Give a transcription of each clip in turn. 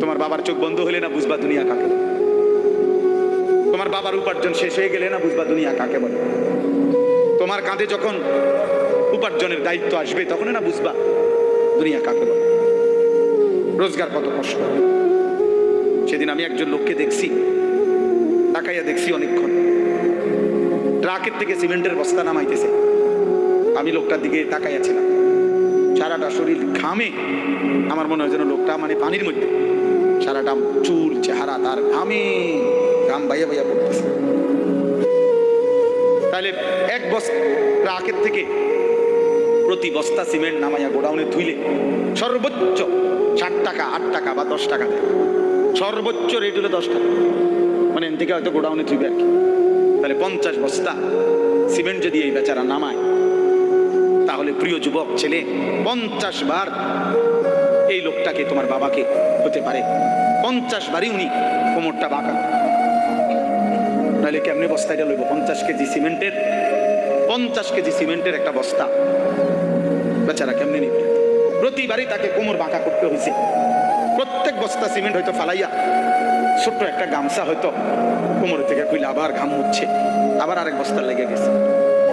তোমার বাবার চোখ বন্ধ হলে না বুঝবা দুনিয়া কাকে তোমার বাবার উপার্জন শেষ হয়ে গেলে না বুঝবা দুনিয়া কাকে বলে? তোমার কাঁধে যখন উপার্জনের দায়িত্ব আসবে তখন না বুঝবা দুনিয়া কাকে বলে। রোজগার কত কষ্ট। সেদিন আমি একজন লোককে দেখছি, তাকাইয়া দেখছি অনেকক্ষণ। ট্রাকের থেকে সিমেন্টের বস্তা নামাইতেছে। আমি লোকটার দিকে তাকাইয়াছিলাম সারাটা শরীর ঘামে। আমার মনে হয় যেন লোকটা মানে পানির মধ্যে। সারাটা চুল চেহারা তার ঘামে, ঘাম বাইয়া বাইয়া পড়তেছে। তাহলে এক বস্তা ট্রাকের থেকে প্রতি বস্তা সিমেন্ট নামাইয়া গোডাউনে ধুইলে সর্বোচ্চ ষাট টাকা, আট টাকা বা দশ টাকা সর্বোচ্চ রেট হলো দশ টাকা। মানে এন থেকে হয়তো গোডাউনে ধুইবে আর কি। তাহলে পঞ্চাশ বস্তা সিমেন্ট যদি এই বেচারা নামায়, তাহলে প্রিয় যুবক, ছেলে, পঞ্চাশ বার লোকটাকে তোমার বাবাকে হতে পারে। পঞ্চাশ বারই উনি কোমরটা বাঁকা। নাহলে কেমনে বস্তাটা লইব? পঞ্চাশ কেজি সিমেন্টের, পঞ্চাশ কেজি সিমেন্টের একটা বস্তা। বেচারা কেমনে নিবে? প্রতিবারই তাকে কোমর বাঁকা করতে হয়েছে প্রত্যেক বস্তা সিমেন্ট হয়তো ফালাইয়া ছোট্ট একটা গামছা হয়তো কোমর থেকে খুলে আবার ঘাম মুচ্ছে আবার আরেক বস্তা লেগে গেছে।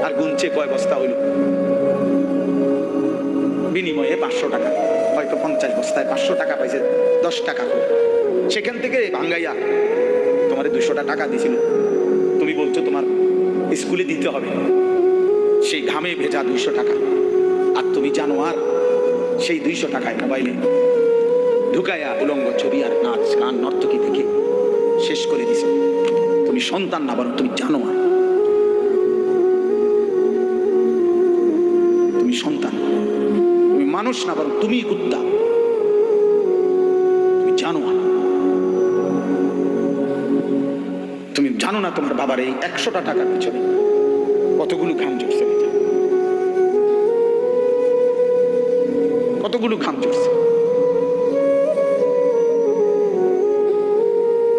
আর গুনছে কয় বস্তা হইল? বিনিময়ে পাঁচশো টাকা। হয়তো পঞ্চাশ বস্তায় পাঁচশো টাকা পাইছে, দশ টাকা করে। সেখান থেকে ভাঙ্গাইয়া তোমার দুশোটা টাকা দিছিল। তুমি বলছো তোমার স্কুলে দিতে হবে। সেই ঘামে ভেজা দুইশো টাকা। আর তুমি জানো আর, সেই দুইশো টাকায় মোবাইলে ঢুকাইয়া উলঙ্গ ছবি আর নাচ, গান, নর্তকী দেখে শেষ করে দিছ। তুমি সন্তান না বরং তুমি জানো আর। মানুষ না, বরং তুমি কুত্তা। তুমি জানো না তুমি জানো না তোমার বাবার এই একশোটা টাকার পিছনে কতগুলো ঘাম বেটা। কতগুলো ঘাম ঝরছে?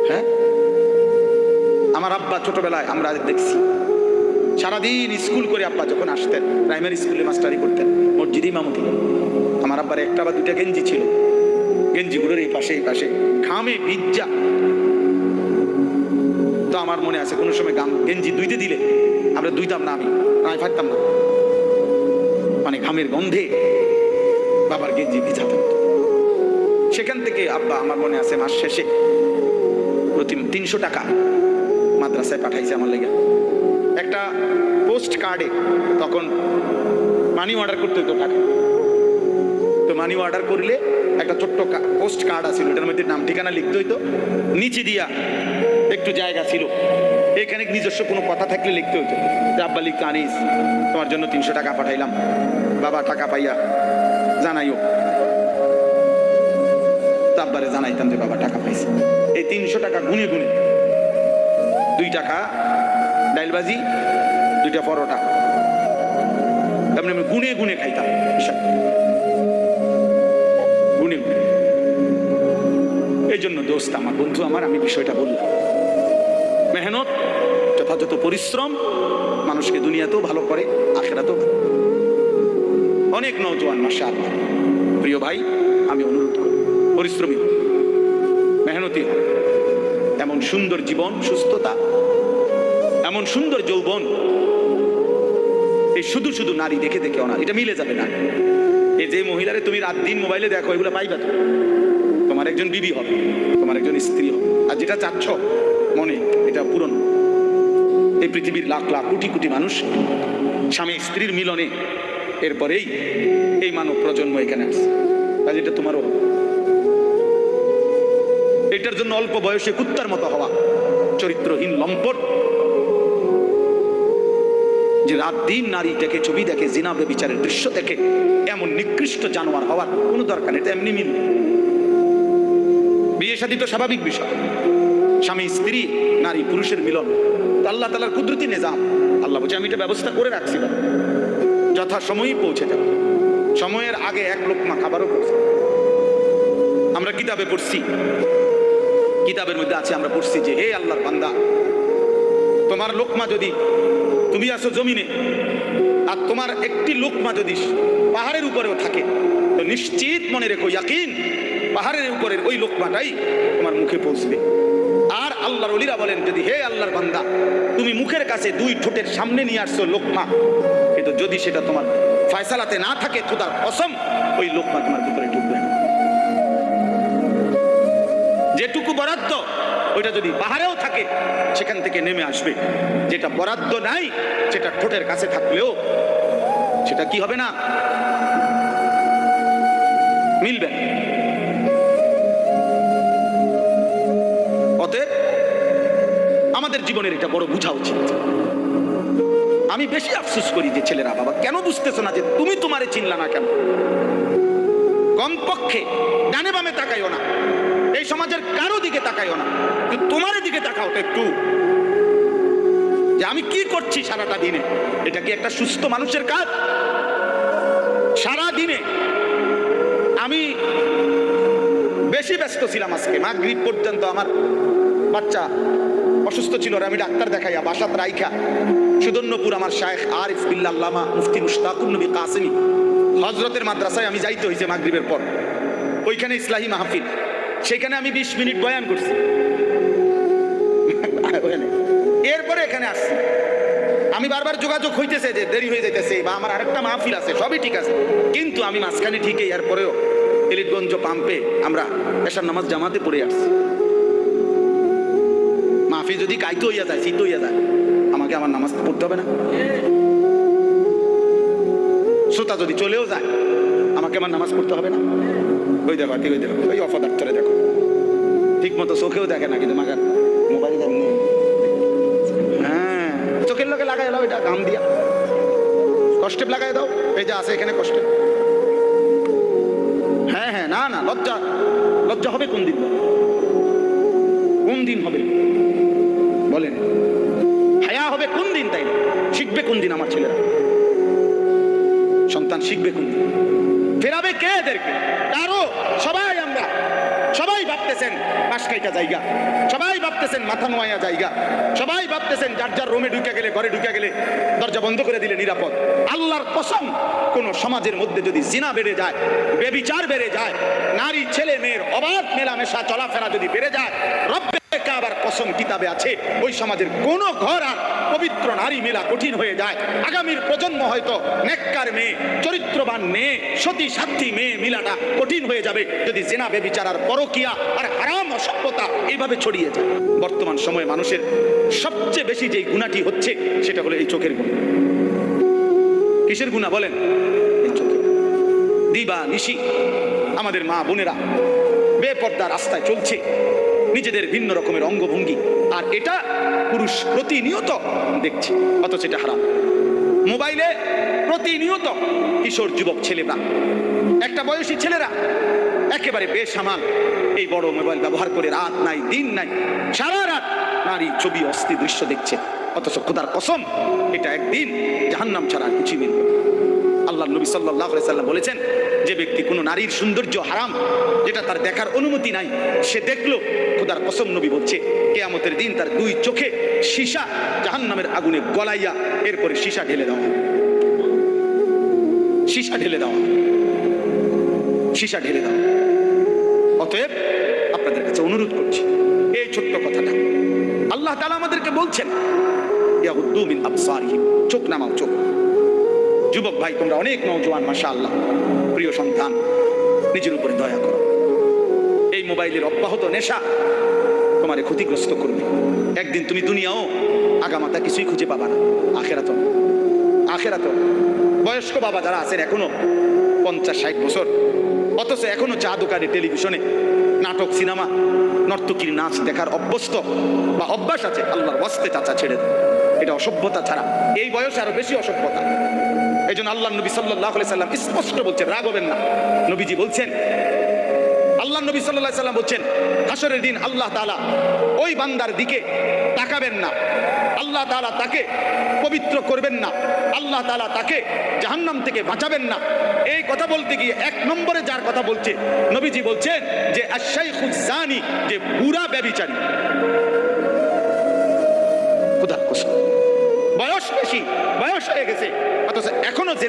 হ্যাঁ? আমার আব্বা ছোটবেলায় আমরা দেখছি সারাদিন স্কুল করে আব্বা যখন আসতেন প্রাইমারি স্কুলে মাস্টারি করতেন মসজিদ ইমামতি আমার আব্বার একটা বা দুইটা গেঞ্জি ছিল। গেঞ্জিগুলোর এই পাশে এই পাশে, ঘামে ভিজ্জা তো আমার মনে আছে, কোনো সময় গাম গেঞ্জি দুইতে দিলে, আমরা দুইতাম না আমি আমি ফাটতাম না। মানে ঘামের গন্ধে বাবার গেঞ্জি ভিজাতাম সেখান থেকে আব্বা, আমার মনে আছে, মাস শেষে প্রতি তিনশো টাকা মাদ্রাসায় পাঠাইছে আমার লেগে। একটা পোস্ট কার্ডে তখন মানি অর্ডার করতে হতো টাকা তো মানি অর্ডার করলে একটা ছোট্ট পোস্ট কার্ড আছিল, এটার মধ্যে নাম, ঠিকানা লিখতে হইতো। নিচে দিয়া একটু জায়গা ছিল। এখানে নিজস্ব কোনো কথা থাকলে লিখতে হইতো। যে, আব্বা, লিখতে আনিস। তোমার জন্য তিনশো টাকা পাঠাইলাম। বাবা, টাকা পাইয়া জানাইও। তো আব্বারে জানাইতাম যে, বাবা, টাকা পাইছে। এই তিনশো টাকা গুনে গুনে দুই টাকা ডাইলবাজি দুইটা পরোটা। তারপরে আমি গুনে গুনে খাইতাম গুনে গুনে। এই জন্য দোস্ত আমার বন্ধু আমার আমি বিষয়টা বললাম। মেহনত যথাযথ পরিশ্রম মানুষকে দুনিয়াতেও ভালো করে আখেরাতেও অনেক নৌজওয়ান মাসে আল্লাহ প্রিয় ভাই আমি অনুরোধ করি পরিশ্রমী হন, মেহনতি হন। এমন সুন্দর জীবন সুস্থতা এমন সুন্দর যৌবন। এই শুধু শুধু নারী দেখে দেখে না এটা মিলে যাবে না। এই যে মহিলারে তুমি রাত দিন মোবাইলে দেখো, এগুলো পাইবা তো? তোমার একজন বিবি হবে, তোমার একজন স্ত্রী হবে। আর যেটা চাচ্ছ, মনে, এটা পূরণ। এই পৃথিবীর লাখ লাখ কোটি কোটি মানুষ, স্বামী স্ত্রীর মিলনে, এরপরেই এই মানব প্রজন্ম এখানে আসছে কাজ এটা তোমারও। এটার জন্য অল্প বয়সে কুত্তার মতো হওয়া, চরিত্রহীন লম্পট যে রাত দিন নারী দেখে, ছবি দেখে জিনাবে বিচারের দৃশ্য দেখে, এমন নিকৃষ্ট জানোয়ার হওয়ার কোনো দরকার নেই এমনি মিল বিয়ে শাদী তো স্বাভাবিক বিষয়। স্বামী, স্ত্রী, নারী, পুরুষের মিলন, আল্লাহ তালার কুদরতি নিজাম। আল্লাহ বলছে, আমি এটা ব্যবস্থা করে রাখছি যথা সময়ই পৌঁছে যাবে। সময়ের আগে এক লোকমা খাবারও পৌঁছে আমরা কিতাবে পড়ছি। কিতাবের মধ্যে আছে, আমরা পড়ছি যে, হে আল্লাহর বান্দা, তোমার লোকমা যদি তুমি আসো জমিনে, আর তোমার একটি লোকমা যদি পাহাড়ের উপরেও থাকে, তো নিশ্চিত মনে রেখো, ইয়াকিন, পাহাড়ের উপরের ওই লোকমাটাই তোমার মুখে পৌঁছবে। আর আল্লাহর অলিরা বলেন, যদি হে আল্লাহর বান্দা, তুমি মুখের কাছে দুই ঠোঁটের সামনে নিয়ে আসছো লোকমা, কিন্তু যদি সেটা তোমার ফয়সালাতে না থাকে, খোদার অসম ওই লোকমা তোমার ভিতরে ঢুকবে যেটুকু বরাদ্দ ওইটা যদি পাহাড়েও থাকে, সেখান থেকে নেমে আসবে। যেটা বরাদ্দ নাই, সেটা ঠোঁটের কাছে থাকলেও, সেটা কি হবে না? মিলবে। অতএব, আমাদের জীবনের এটা বড় বোঝা উচিত। আমি বেশি আফসোস করি যে ছেলেরা বাবা, কেন বুঝতেছো না যে তুমি তোমারে চিনলা না কেন? কমপক্ষে ডানে বামে তাকাইও না। এই সমাজের কারও দিকে তাকাইও না। কিন্তু তোমার দিকে তাকাও তো একটু। যে আমি কি করছি সারাটা দিনে? এটা কি একটা সুস্থ মানুষের কাজ? সারা দিনে আমি বেশি ব্যস্ত ছিলাম আজকে। মাগরিব পর্যন্ত আমার বাচ্চা অসুস্থ ছিল আমি ডাক্তার দেখাইয়া বাসাত রাইখা। সুদর্ণপুর আমার শায়েখ আরিফ বিল্লাল্লামা মুফতি মুশতাকুর নবী কাসিমি। হজরতের মাদ্রাসায় আমি যাইতে হয়েছে মাগরিবের পর। ওইখানে ইসলাহি মাহফিল। সেখানে আমি বিশ মিনিট বয়ান করছি। এরপরে এখানে আসছি। আমি বারবার যোগাযোগ হইতেছে যে দেরি হয়ে যাইতেছে বা আমার আরেকটা মাহফিল আছে, সবই ঠিক আছে। কিন্তু আমি মাঝখানে ঠিকই এরপরেও এলিটগঞ্জ পাম্পে আমরা এসার নামাজ জামাতে পড়ে আসছি। মাহফিল যদি কাইতে হইয়া যায় শীত হইয়া যায়, আমাকে আমার নামাজ পড়তে হবে না। শ্রোতা যদি চলেও যায়, আমাকে আমার নামাজ পড়তে হবে না। ওই দেখো ঠিক ওই দেখো, ওই অপদার্থরে দেখো। ঠিক মতো চোখেও দেখে না কিন্তু মাগার মোবাইল হ্যাঁ। চোখের লোকে লাগাই দাও এটা গাম দিয়া। কষ্টে লাগাই দাও এই যে আছে এখানে কষ্টে। হ্যাঁ হ্যাঁ না না লজ্জা। লজ্জা হবে কোন দিন? কোন দিন হবে? বলেন। হায়া হবে কোন দিন তাই? শিখবে কোন দিন আমার ছেলেরা? সন্তান শিখবে কোন দিন? ফেরাবে কে এদেরকে? কারও? সবাই? পাশ খাইটা জায়গা সবাই ভাবতেছেন মাথা নোয়া জায়গা সবাই ভাবতেছেন যার যার রুমে ঢুকে গেলে, ঘরে ঢুকে গেলে দরজা বন্ধ করে দিলে নিরাপদ। আল্লাহর কসম, কোন সমাজের মধ্যে যদি জিনা বেড়ে যায়, বেবিচার বেড়ে যায়, নারী, ছেলে, মেয়ের অবাধ মেলামেশা, চলাফেরা যদি বেড়ে যায়, রব্বে কাবার কসম কিতাবে আছে, ওই সমাজের কোন ঘর আর পবিত্র নারী মেলা কঠিন হয়ে যায়। আগামীর প্রজন্ম হয়তো নেককার মেয়ে, চরিত্রবান মেয়ে সতী সাধ্যী মেয়ে মিলাটা কঠিন হয়ে যাবে। যদি জেনা বেবিচার আর পরকিয়া আর হারাম অসভ্যতা এইভাবে ছড়িয়ে যায়। বর্তমান সময়ে মানুষের সবচেয়ে বেশি যেই গুণাটি হচ্ছে, সেটা হলো এই চোখের গুণ। কিসের গুণা বলেন? দিবা নিশি। আমাদের মা বোনেরা বেপর্দা রাস্তায় চলছে। নিজেদের ভিন্ন রকমের অঙ্গভঙ্গি। আর এটা পুরুষ প্রতিনিয়ত দেখছে, অথচ এটা হারাম। মোবাইলে প্রতিনিয়ত কিশোর যুবক ছেলেরা, একটা বয়সী ছেলেরা, একেবারে বেসামাল এই বড় মোবাইল ব্যবহার করে রাত নাই, দিন নাই, সারা রাত নারী ছবি, অস্থি দৃশ্য দেখছে। অথচ খোদার কসম, এটা একদিন জাহান্নাম ছাড়া কিছুই মিলবে। আল্লাহ নবী সাল্লাহ সাল্লাম বলেছেন যে ব্যক্তি কোনো নারীর সৌন্দর্য হারাম, যেটা তার দেখার অনুমতি নাই, সে দেখল, খোদার কসম নবী বলছে, কেয়ামতের দিন তার দুই চোখে সীসা জাহান্নামের আগুনে গলাইয়া এরপরে সীসা ঢেলে দেওয়া। সীসা ঢেলে দেওয়া। সীসা ঢেলে দেওয়া অতএব আপনাদের কাছে অনুরোধ করছি, এই ছোট্ট কথাটা আল্লাহ তাআলা আমাদেরকে বলছেন চোখ নামাও, চোখ যুবক ভাই, তোমরা অনেক নৌজওয়ান মাসা আল্লাহ প্রিয় সন্তান, নিজের উপরে দয়া করো। এই মোবাইলের অব্যাহত নেশা তোমারে ক্ষতিগ্রস্ত করবে। একদিন তুমি দুনিয়াও আগামাতা কিছুই খুঁজে পাবা না। আখেরাত আখেরাত বয়স্ক বাবা যারা আছেন এখনও পঞ্চাশ, ষাট বছর, অথচ এখনও চা দোকানে টেলিভিশনে নাটক, সিনেমা, নর্তকীর নাচ দেখার অভ্যস্ত বা অভ্যাস আছে, আল্লাহর বস্তে চাচা ছেড়ে এটা অসভ্যতা ছাড়া। এই বয়সে আরও বেশি অসভ্যতা। এই জন্য আল্লাহ নবী সাল্লাহ সাল্লাম স্পষ্ট বলছেন, রাগ হবেন না। নবীজি বলছেন আল্লাহ নবী সাল্লাহ সাল্লাম বলছেন, হাসরের দিন আল্লাহ তাআলা ওই বান্দার দিকে তাকাবেন না। আল্লাহ তাআলা তাকে পবিত্র করবেন না। আল্লাহ তালা তাকে জাহান্নাম থেকে বাঁচাবেন না। এই কথা বলতে গিয়ে এক নম্বরে যার কথা বলছে, নবীজি বলছেন যে আশাইখুল জানি, যে বুড়া ব্যবিচারী কসম। বেশি, বয়স হয়ে গেছে।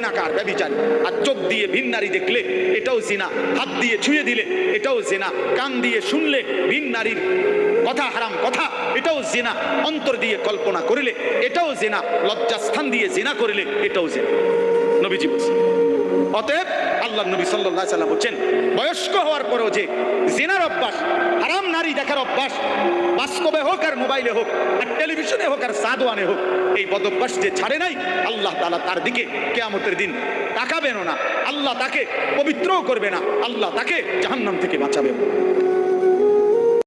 জেনাকার ব্যবচার আর চোখ দিয়ে ভিন নারী দেখলে এটাও জেনা হাত দিয়ে ছুঁয়ে দিলে এটাও জেনা কান দিয়ে শুনলে ভিন নারীর কথা হারাম কথা, এটাও জেনা অন্তর দিয়ে কল্পনা করিলে এটাও জেনা লজ্জাস্থান দিয়ে জেনা করিলে এটাও জেনা নবীজি অতএব আল্লাহ নবী সাল্লাহ সাল্লাম বলছেন, বয়স্ক হওয়ার পরেও যে জেনার অভ্যাস আরাম নারী দেখার অভ্যাস, বাস্তবে হোক আর মোবাইলে হোক, আর টেলিভিশনে হোক আর সাদওয়ানে হোক, এই বদভ্যাস যে ছাড়ে নাই, আল্লাহ তালা তার দিকে কেয়ামতের দিন তাকাবেনও না। আল্লাহ তাকে পবিত্রও করবে না, আল্লাহ তাকে জাহান্নাম থেকে বাঁচাবেন